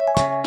you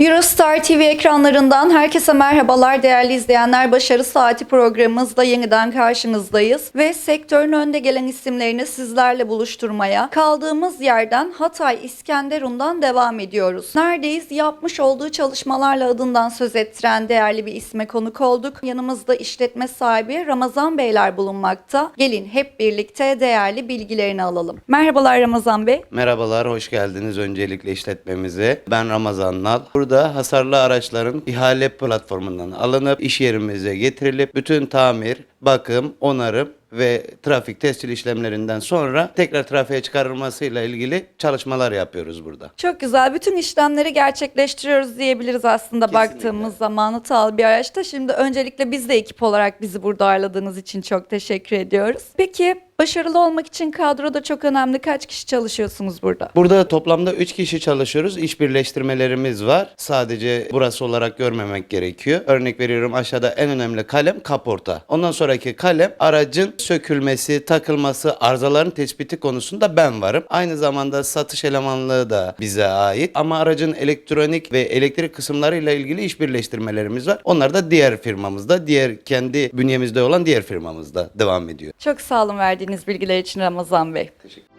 Eurostar TV ekranlarından herkese merhabalar değerli izleyenler. Başarı Saati programımızda yeniden karşınızdayız ve sektörün önde gelen isimlerini sizlerle buluşturmaya kaldığımız yerden Hatay İskenderun'dan devam ediyoruz. Neredeyiz? Yapmış olduğu çalışmalarla adından söz ettiren değerli bir isme konuk olduk. Yanımızda işletme sahibi Ramazan Beyler bulunmakta. Gelin hep birlikte değerli bilgilerini alalım. Merhabalar Ramazan Bey. Merhabalar, hoş geldiniz öncelikle işletmemize. Ben Ramazan Nal. Burada hasarlı araçların ihale platformundan alınıp iş yerimize getirilip bütün tamir, bakım, onarım ve trafik tescil işlemlerinden sonra tekrar trafiğe çıkarılmasıyla ilgili çalışmalar yapıyoruz burada. Çok güzel. Bütün işlemleri gerçekleştiriyoruz diyebiliriz aslında Kesinlikle. baktığımız zaman hatalı bir araçta. Şimdi öncelikle biz de ekip olarak bizi burada ağırladığınız için çok teşekkür ediyoruz. Peki başarılı olmak için kadroda çok önemli. Kaç kişi çalışıyorsunuz burada? Burada toplamda 3 kişi çalışıyoruz. İş birleştirmelerimiz var. Sadece burası olarak görmemek gerekiyor. Örnek veriyorum aşağıda en önemli kalem kaporta. Ondan sonraki kalem aracın sökülmesi, takılması, arızaların tespiti konusunda ben varım. Aynı zamanda satış elemanlığı da bize ait. Ama aracın elektronik ve elektrik kısımlarıyla ilgili iş birleştirmelerimiz var. Onlar da diğer firmamızda, diğer kendi bünyemizde olan diğer firmamızda devam ediyor. Çok sağ olun verdiğiniz bilgiler için Ramazan Bey. Teşekkür